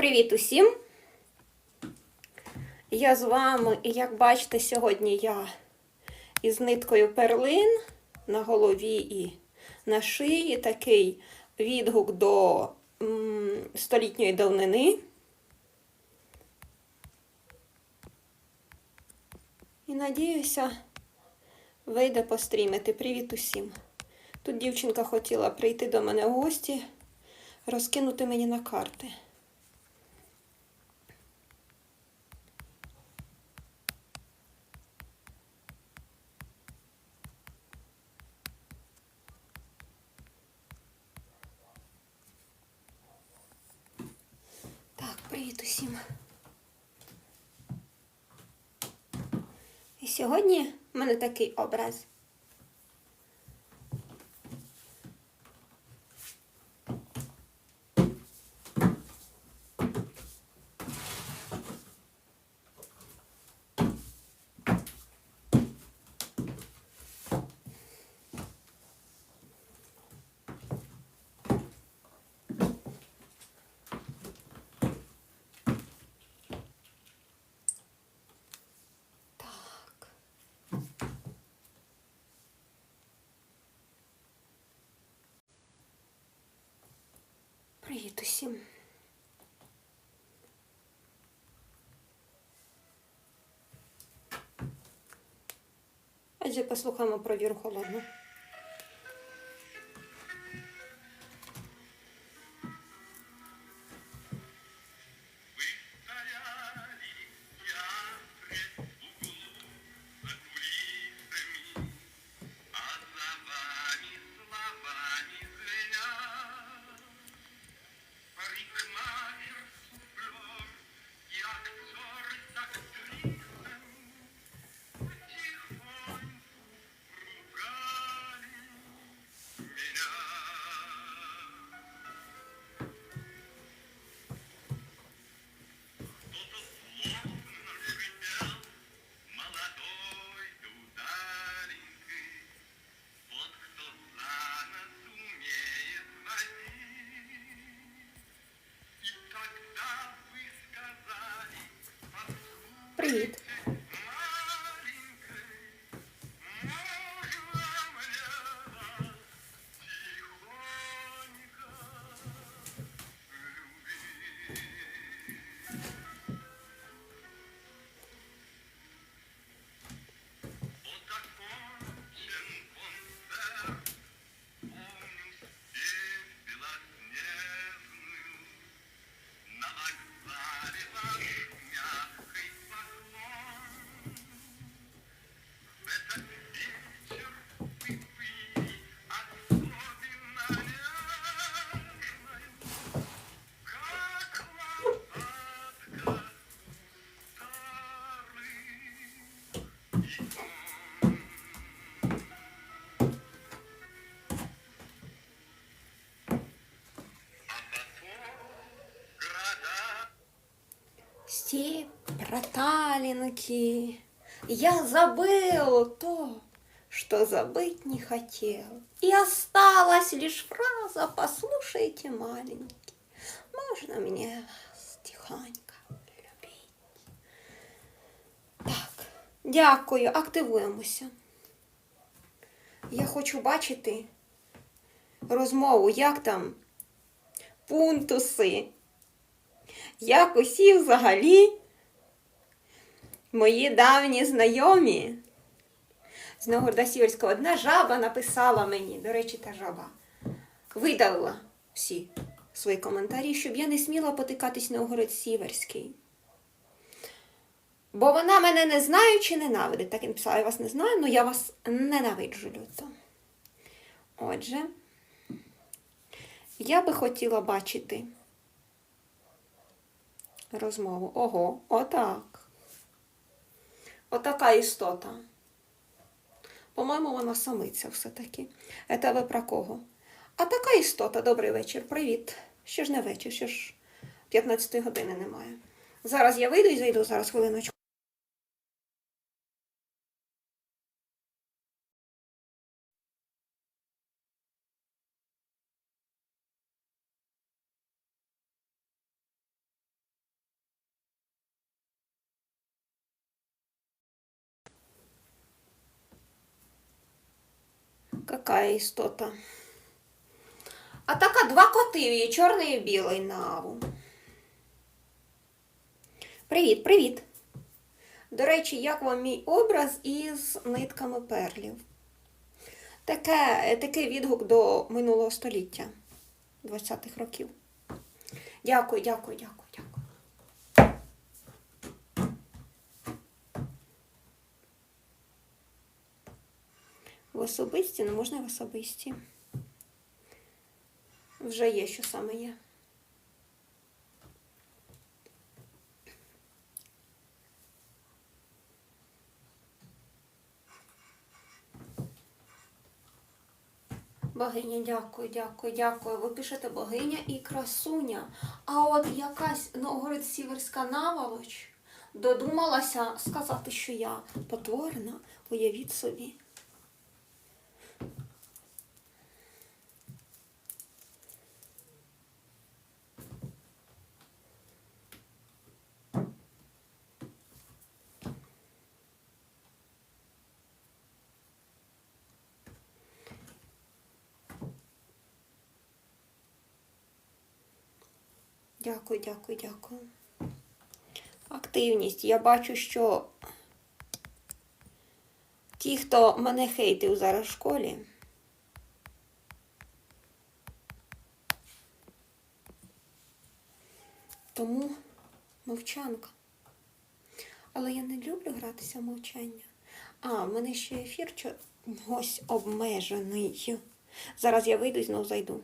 Привіт усім! Я з вами, і як бачите, сьогодні я із ниткою перлин на голові і на шиї такий відгук до столітньої давнини. І надіюся, вийде пострімити. Привіт усім! Тут дівчинка хотіла прийти до мене в гості, розкинути мені на карти. Так, привіт усім. І сьогодні в мене такий образ. 8. Отже, послухаємо про провіру холодну. Степь, проталинки. Я забыл то, что забыть не хотел. И осталась лишь фраза «Послушайте, маленький, можно мне тихонько любить?» Так, дякую, активуємося. Я хочу бачити розмову, як там пунктуси. Як усі взагалі мої давні знайомі з Новгорода Сіверського. Одна жаба написала мені, до речі, та жаба видалила всі свої коментарі, щоб я не сміла потикатись Новгород Сіверський. Бо вона мене не знає чи ненавидить. Так і написала, я вас не знаю, але я вас ненавиджу люто. Отже, я би хотіла бачити розмову. Ого, отак. Отака істота. По-моєму, вона самиця все-таки. Це ви про кого? А така істота, добрий вечір, привіт. Ще ж не вечір, ще ж 15 години немає. Зараз я вийду і зайду зараз хвилиночку. Какая істота. А така два коти, є чорний і білий на аву. Привіт, привіт. До речі, як вам мій образ із нитками перлів? Таке, такий відгук до минулого століття, 20-х років. Дякую, дякую, дякую, дякую. Особисті, не можна в особисті. Вже є, що саме є. Богиня, дякую, дякую, дякую. Ви пишете богиня і красуня. А от якась Новгород Сіверська наволоч додумалася сказати, що я потворна, уявіть собі. Дякую, дякую, дякую. Активність. Я бачу, що ті, хто мене хейтив зараз в школі, тому мовчанка. Але я не люблю гратися в мовчання. А, в мене ще ефір чогось обмежений. Зараз я вийду і знов зайду.